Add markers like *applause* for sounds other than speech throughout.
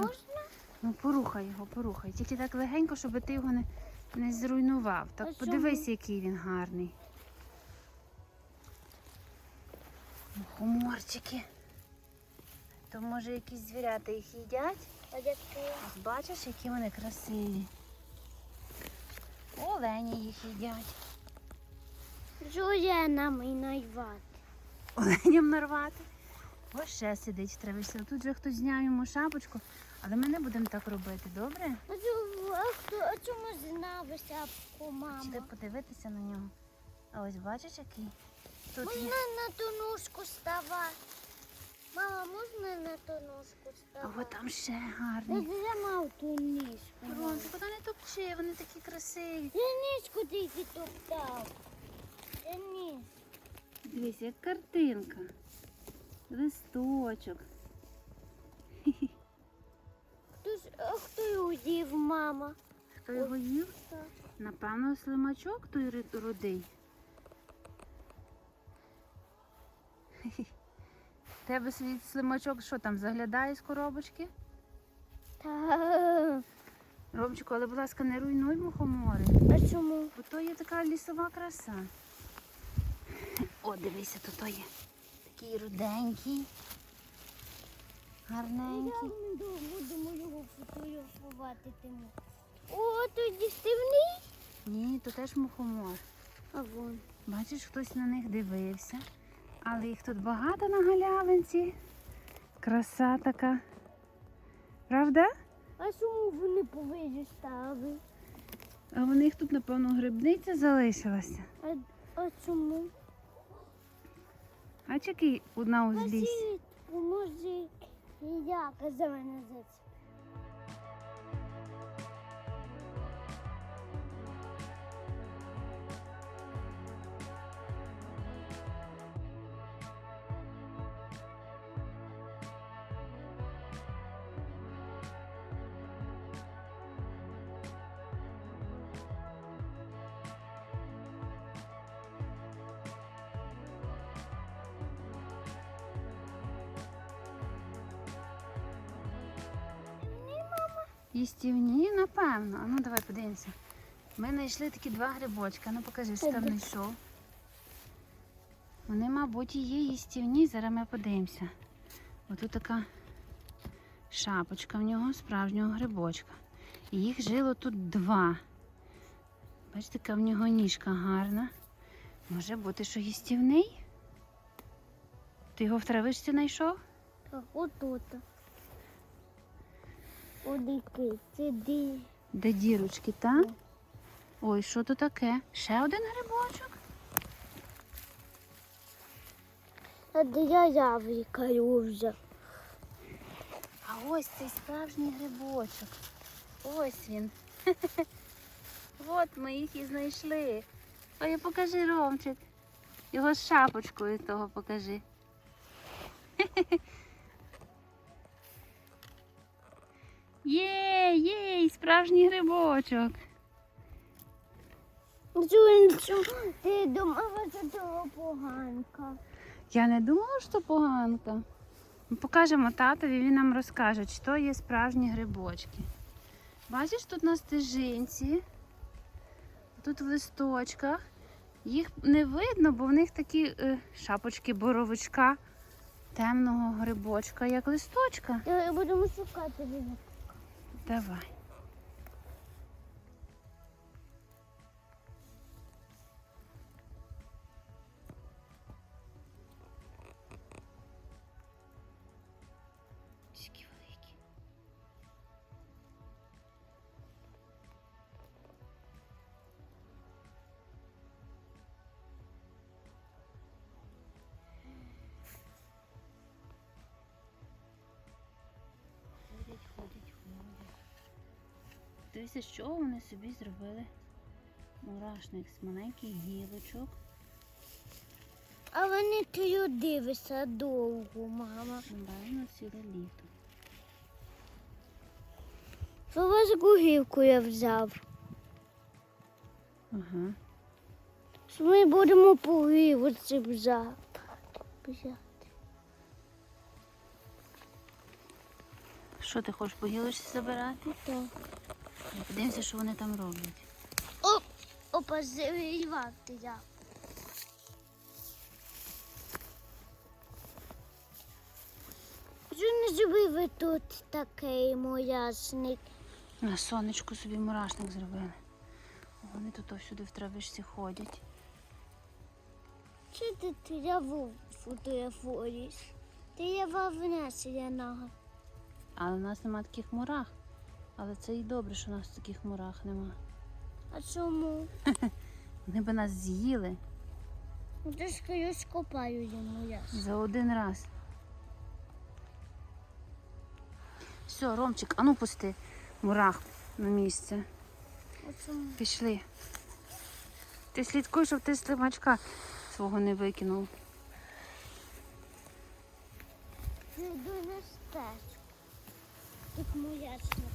Можна? Ну порухай його, порухай. Тільки так легенько, щоб ти його не, не зруйнував. Так А подивись, чому? який він гарний. Хуморчики. То може якісь звірята їх їдять? А? Ось бачиш, які вони красиві. Олені їх їдять. Жує нам і найвати. Оленям нарвати. Ось ще сидить в травичці. Тут же хтось зняв йому шапочку, але ми не будемо так робити, добре? А чому, а чому по Хочете подивитися на нього? А ось бачиш, який? Тут Можна є. на ту ножку ставати? Мама, можна на ту ножку ставати? от там ще Я гарний. зламав ту ніжку. Ти куди не топчи, вони такі красиві. Я ніжку тільки топтав. Я ніж. Дивись, як картинка. Листочок. А *laughs* хто його їв, мама? Хто його їв? Так. Напевно, слимачок той рудий. *laughs* Тебе свій слимачок що там заглядає з коробочки? Та, Ромчику, але, будь ласка, не руйнуй мухомори, а чому? бо то є така лісова краса. О, дивися, то то є. Такий руденький, гарненький. не будемо його фотографувати тому. О, тут дістивний. Ні, то теж мухомор. А вон. Бачиш, хтось на них дивився. Але їх тут багато на галявинці. Краса така. Правда? А чому вони повинні стали? А у них тут, напевно, грибниця залишилася. А, а чому? А який одна узлісь? Кажіть, поможіть. Я казала назад. Їстівні, напевно. А ну давай подивимося. Ми знайшли такі два грибочка. Ну покажи, що там знайшов. Вони, мабуть, і є їстівні. Зараз ми подивимося. Отут така шапочка в нього, справжнього грибочка. І їх жило тут два. Бачите, яка в нього ніжка гарна. Може бути, що їстівний? Ти його в травичці знайшов? Так, отут. Де дірочки, так? Ой, що то таке? Ще один грибочок? А де я яврікаю вже. А ось цей справжній грибочок. Ось він. *laughs* От ми їх і знайшли. Ой, покажи, Ромчик. Його з шапочкою того покажи. *laughs* Є, є, справжній грибочок. Чому ти думала, що це поганка? Я не думала, що поганка. Ми Покажемо татові, він нам розкаже, чи то є справжні грибочки. Бачиш, тут на стежинці, тут в листочках. Їх не видно, бо в них такі е, шапочки боровичка, темного грибочка, як листочка. Я будемо шукати його. Давай. Дивіться, що вони собі зробили. Мурашник з маленьких гілочок. А вони тою дивишся довго, мама. Напевно, ціле літо. Вас гугівку я взяв? Ага. Ми будемо по взяти. взяти. Що ти хочеш по гілочці забирати? Так. Подивимося, що вони там роблять. Оп, опа, завивати я. Що не зробив тут такий моясник? На сонечку собі мурашник зробили. Вони тут всюди в травишці ходять. Чи ти траву фотографуєш? Ти я внесеного. Але в нас нема таких мурах. Але це і добре, що нас таких мурах нема. А чому? *laughs* Вони би нас з'їли Ну, ж я скопаю йому яс. за один раз. Все, Ромчик, ану пусти мурах на місце. А чому? Пішли. Ти слідкуй, щоб ти слимачка свого не викинув. Йду на стежку. Тут моясники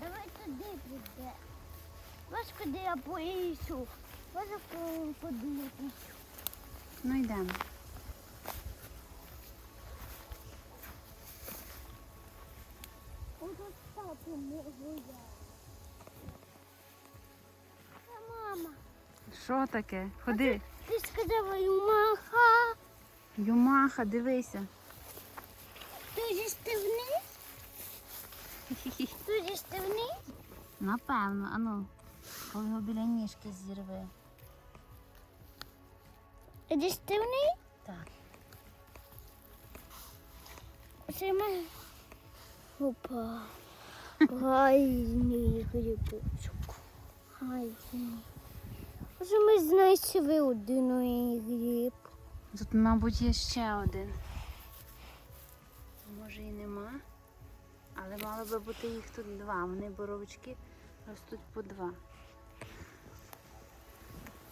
Давай туди піде. Ось куди я поїсу. Ось подивитися. Ну йдемо. Ось стати можу я. Це мама. Що таке? Ходи. Ти сказала юмаха. Юмаха, дивися. Ти їсти вниз? Напевно, ану. Коли його біля ніжки зірви. Ти їсти вниз? Так. Це ми. Опа. Гайний грибочок. Гайний. Може ми знайшли один гриб. Тут, мабуть, є ще один. Але мало би бути їх тут два. Вони боровички ростуть по два.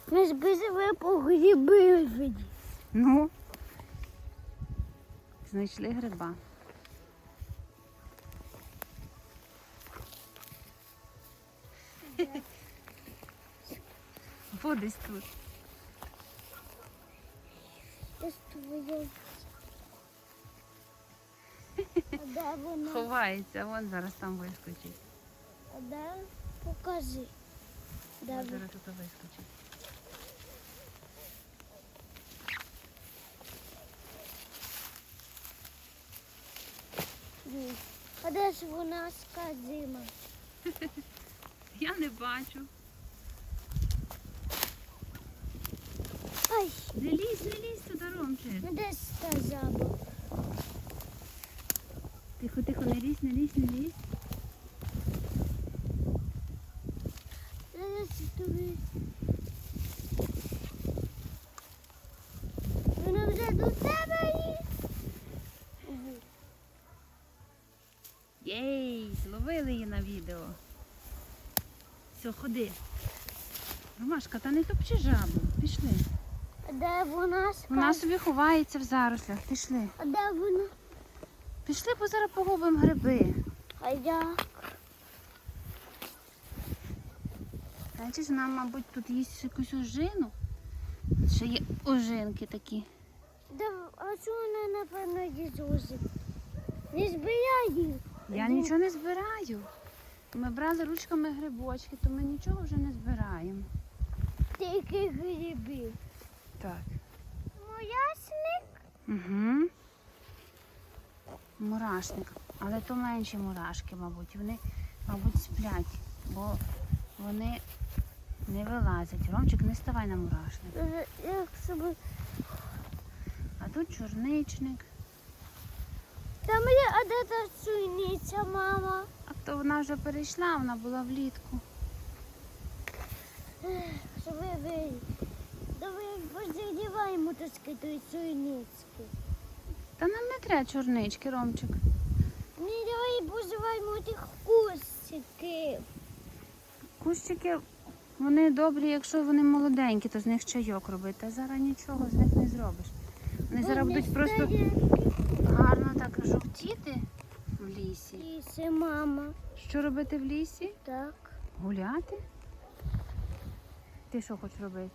Ми збили по гриби. Ну. Знайшли гриба. Во десь тут. Ж твоє. Де вона? Ховається, вон зараз там вискочить. А де? Покажи. Де Вон зараз тут вискочить. Ні. А де ж вона сказима? *laughs* Я не бачу. Ай, Не лізь, не лізь туди, Ромчик. ну де ж та жаба? Тихо, тихо, не лізь, не лізь, не лізь. Вона вже до тебе їсть. Єй, зловили її на відео. Все, ходи. Ромашка, та не топчи жабу. Пішли. А де вона Вона собі ховається в зарослях. Пішли. А де вона? Пішли, бо зараз погубимо гриби. А як? Бачиш, вона, мабуть, тут їсть якусь ожину. Ще є ожинки такі. Де, а що вона, напевно, їздить? Не збирає. Я нічого не збираю. Ми брали ручками грибочки, то ми нічого вже не збираємо. Тільки гриби. Так. Моясник? Угу. Мурашник. Але то менші мурашки, мабуть. Вони, мабуть, сплять, бо вони не вилазять. Ромчик, не ставай на мурашник. Е, Як собі. А тут чорничник. Там є, а де та суйниця, мама? А то вона вже перейшла, вона була влітку. Що ви? Давай позадіваємо трошки той суйницьки. Та нам не треба чорнички, Ромчик. Ні, давай позиваємо тих кустиків. Кущики, вони добрі, якщо вони молоденькі, то з них чайок робити. А зараз нічого з них не зробиш. Вони зараз будуть просто гарно так жовтіти в лісі. Ліси, мама. Що робити в лісі? Так. Гуляти? Ти що хочеш робити?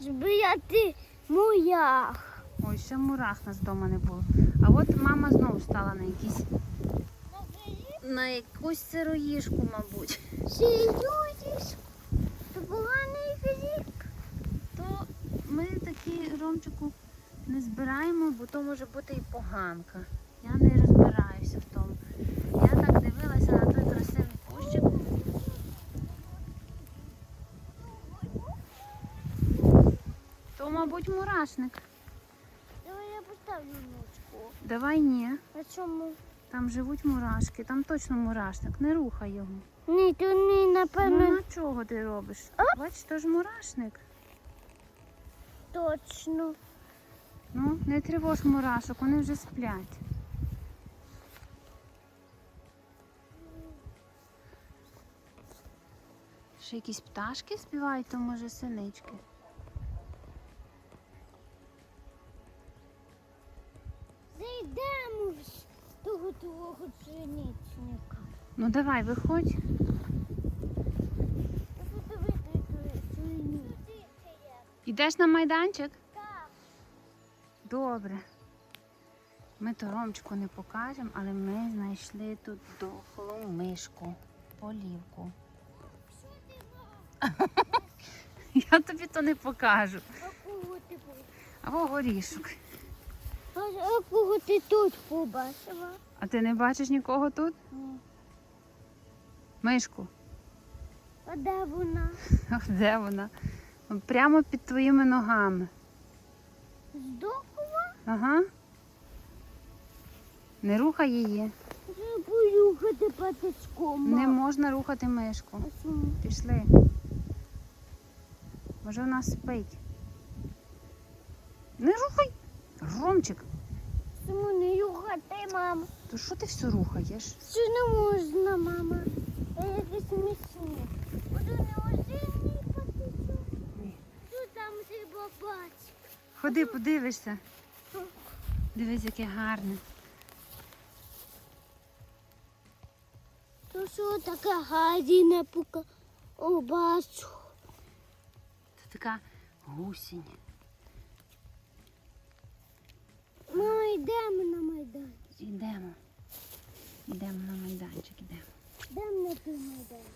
Збирати муях. Ой, ще мурах нас вдома не було. А от мама знову стала на якісь. На якусь сироїжку, мабуть. Серйозно? То поганий гріб. То ми такі ромчику не збираємо, бо то може бути і поганка. Я не розбираюся в тому. Я так дивилася на той красивий кущик. То, мабуть, мурашник. Давай я поставлю. Давай ні. А чому? Там живуть мурашки, там точно мурашник, не рухай його. Ні, то не Ну, напевно на чого ти робиш? Бач, то ж мурашник. точно. Ну, не тривож мурашок, вони вже сплять. Ще якісь пташки співають, то може синички. Зайдемо з того твого пшеничника. Ну давай, виходь. Ідеш на майданчик? Так. Добре. Ми то Ромчику не покажемо, але ми знайшли тут дохлу мишку, полівку. *laughs* Я тобі то не покажу. А кого ти? Або горішок. А, а кого ти тут побачила? А ти не бачиш нікого тут? Ні. Мишку. А де вона? *laughs* Ах, де вона? Прямо під твоїми ногами. Здохла? Ага. Не рухай її. Треба поюхати патичком. Не можна рухати мишку. А чому? Пішли. Може вона спить. Не рухай. Ромчик, Чому не юхати, мама? то що ти все рухаєш? Що не можна, мама? Я якийсь смішний. Буду не оживний. Ні. Що там треба бачити? Ходи, подивишся. Дивись, яке гарне. То що таке гадіне поки О, бачу. Це така гусінь. Мама, йдемо на майдан. Ідемо. Ідемо на майданчик, ідемо. Йдемо на той майдан.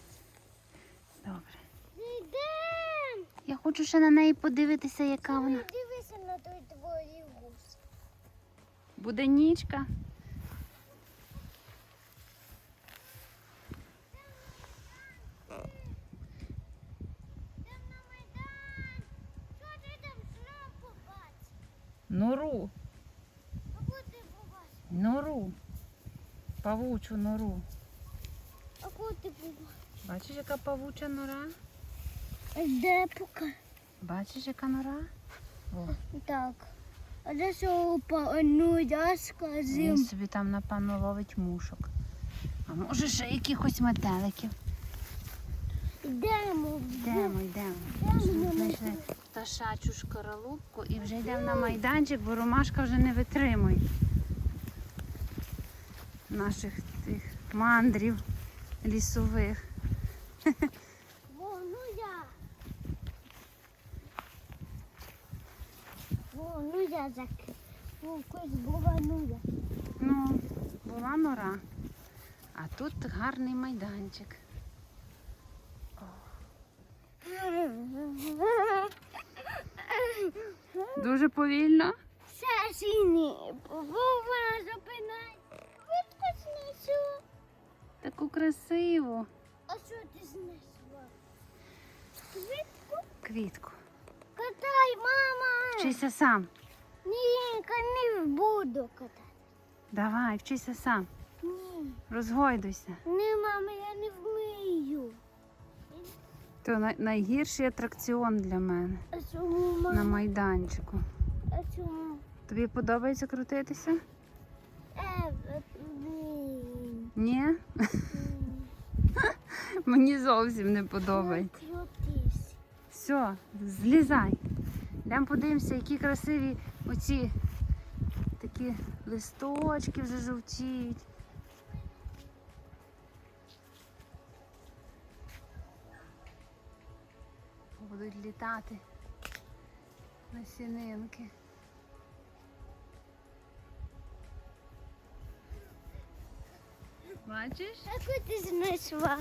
Добре. Йдемо! Я хочу ще на неї подивитися, яка вона. Дивися на той твій гус. Буде нічка. Йдемо на майдан. Що ти там знову побачив? Нору. А кого ти побачив? Нору. Павучу нору. А кого ти побачив? Бачиш, яка павуча нора? Де поки? Бачиш, яка нора? О, Так. А де що ну я він собі там, напевно, ловить мушок. А може ще якихось метеликів. Йдемо. Йдемо, йдемо. Йдемо Знайшли пташачу шкаралупку і вже йдемо на майданчик, бо ромашка вже не витримує наших тих мандрів лісових. Во, ну я. Во, ну я закрив. Була ну. Ну, була нора. А тут гарний майданчик. Дуже повільно. Сасіні, вона зупинай. Таку красиву А що ти знайшла? Квітку? квітку. Катай, мама. Вчися сам. Ні, не буду катати. Давай, вчися сам. Ні. Розгойдуйся. Ні, мама, я не вмію. То най- найгірший атракціон для мене А чому, на майданчику. А чому? Тобі подобається крутитися? Е, ні. Ні? Ні. *laughs* Мені зовсім не подобається. Все, злізай. Йдемо подивимося, які красиві оці такі листочки вже жовтіють. будуть літати насінинки. Бачиш? Яку ти знайшла?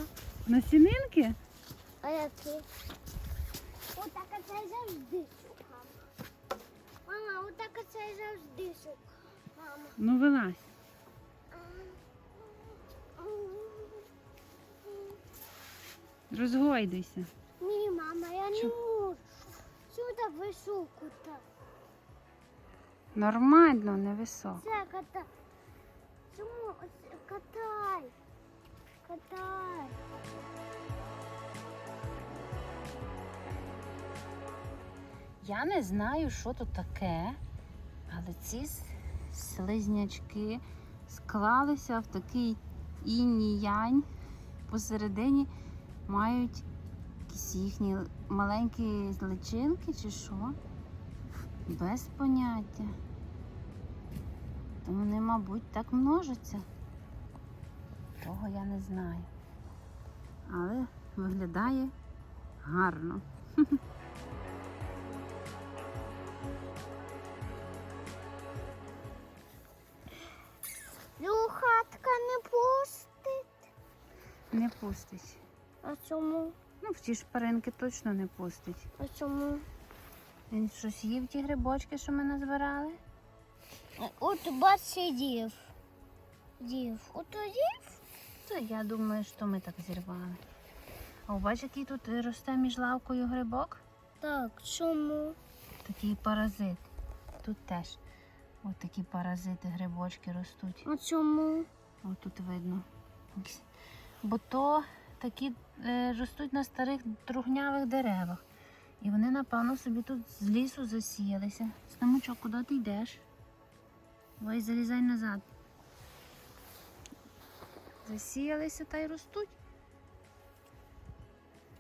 Насінинки? А які? Отак це завжди шукала. Мама, отак це завжди шукала. Мама. Ну вилазь. Розгойдуйся. Ні, мама, я не можу. Сюди високо так. Нормально, невисоко. Це ката. Чому? Катай. Катай. Я не знаю, що тут таке, але ці слизнячки склалися в такий інній янь. Посередині мають якісь їхні маленькі личинки чи що. Без поняття. То вони, мабуть, так множаться. Того я не знаю. Але виглядає гарно. Люхатка не пустить. Не пустить. А чому? Ну, в ті шпаринки точно не пустить. А чому? Він щось їв ті грибочки, що ми назбирали? От бач дів. Дів. От дів? То я думаю, що ми так зірвали. А бач, який тут росте між лавкою грибок? Так, чому? Такий паразит. Тут теж. От такі паразити, грибочки ростуть. А чому? От тут видно. Бо то такі е, ростуть на старих трухнявих деревах. І вони, напевно, собі тут з лісу засіялися. Стамочок, куди ти йдеш? Ой, залізай назад. Засіялися та й ростуть.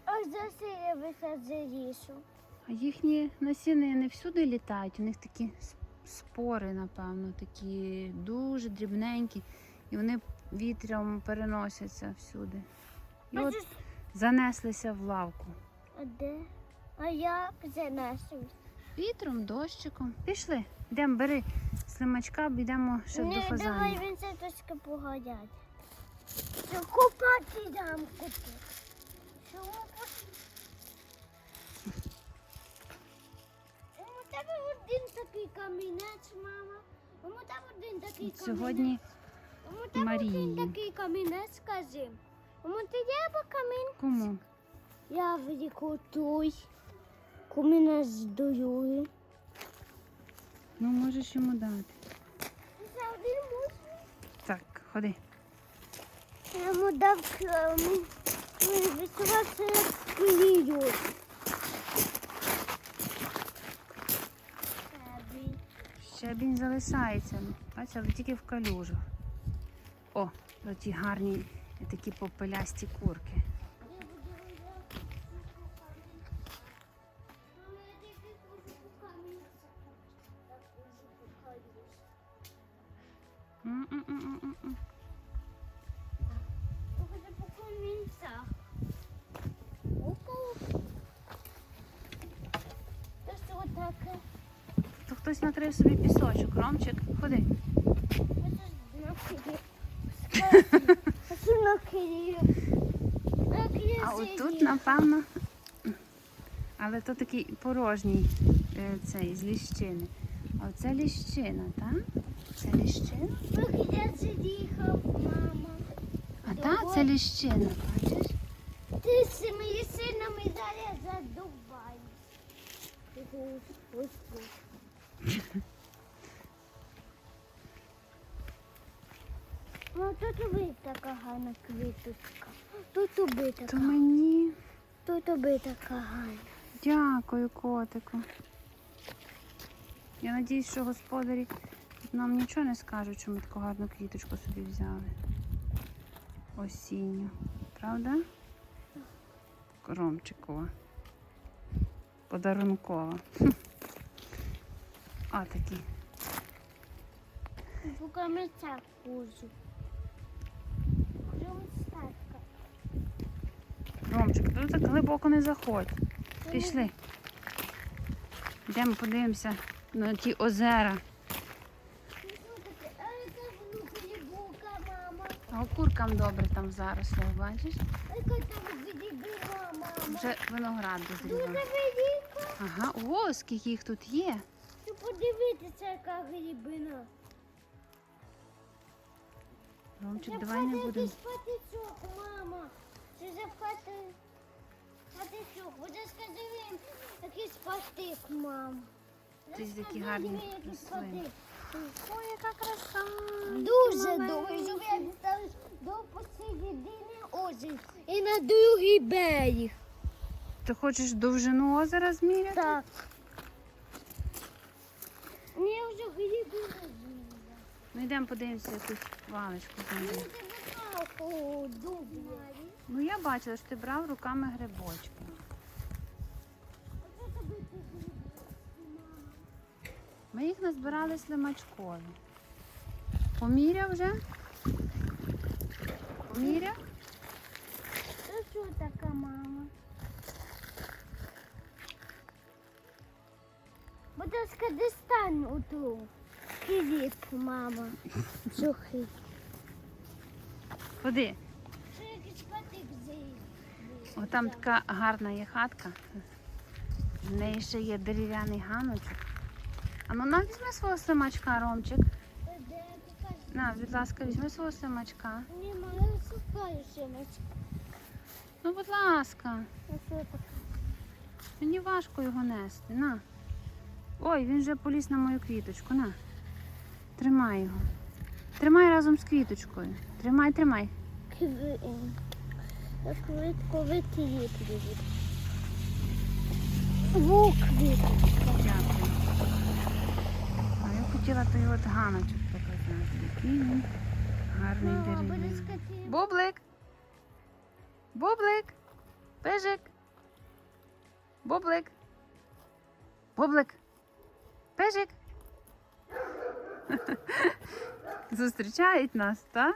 Ось засіявся за лісу. А їхні насінини всюди літають. У них такі спори, напевно, такі дуже дрібненькі. І вони вітром переносяться всюди. І от занеслися в лавку. а де? А як занесуть? Вітром, дощиком. Пішли. Йдемо, бери слимачка, підемо ще до Ні, давай він це трошки погодять. Купати дам купити. У тебе один такий камінець, мама. У тебе один такий камінець. Сьогодні У тебе такий камінець, скажи. У ти є камінь? кому? Я велику той. Камінець здоює. Ну, можеш йому дати. Це один можна? Так, ходи. Я йому дав відсувався клію. Щебінь залишається. Бачиш, але тільки в калюжах. О, ті гарні такі попелясті курки. Отут, напевно. Але то такий порожній е, цей з ліщини. А оце ліщина, так? Це ліщина? мама. А так, це ліщина, бачиш? Ти з цими синами зараз задубаєш. Ось тут. Ну, тут убита така гарна квіточка. Тут убита. То мені. Тут убита така гарна. Дякую, котику. Я надіюсь, що господарі нам нічого не скажуть, що ми таку гарну квіточку собі взяли. Осінню. Правда? Ромчикова. Подарункова. *laughs* А такі. Шукаємо ця кузу. Ромчик, тут так глибоко не заходь. Пішли. Йдемо подивимося на ті озера. А окуркам добре там заросло, бачиш? Вже виноград велика. Ага, о, скільки їх тут є. Щоб подивитися, яка глибина. Ромчик, давай не будемо. Якийсь патичок, мама. Це запхати патичок. Буде скажи їм якийсь патик, мам. Це ж такі гарні рослини. Ой, яка краса. Дуже. Щоб я дісталась до посередини озера і на другий берег. Ти хочеш довжину озера зміряти? Так. Мені вже глибина зміна. Ну йдемо подивимося якусь паличку. Мені тебе палку дубля. Ну я бачила, що ти брав руками грибочки. Ми їх назбирали слимачкові. Поміряв вже? Поміряв? Це що така мама? Будь ласка, дістань оту кіліт, мама. Сухий. Ходи. О, там така гарна є хатка. В неї ще є дерев'яний ганочок. А ну на візьми свого слимачка, Ромчик. На, будь ласка, візьми свого слимачка. Ні, мама, я шукаю сімочку. Ну, будь ласка, мені важко його нести. На. Ой, він вже поліз на мою квіточку. На. Тримай його. Тримай разом з квіточкою. Тримай, тримай. Кви... Квитковий квіт буде. Букві. Дякую. А я хотіла той от ганочок показати. Який він гарний дерев'яний. Бублик. Бублик. Пижик. Бублик. Бублик. Пижик. *laughs* Зустрічають нас, так?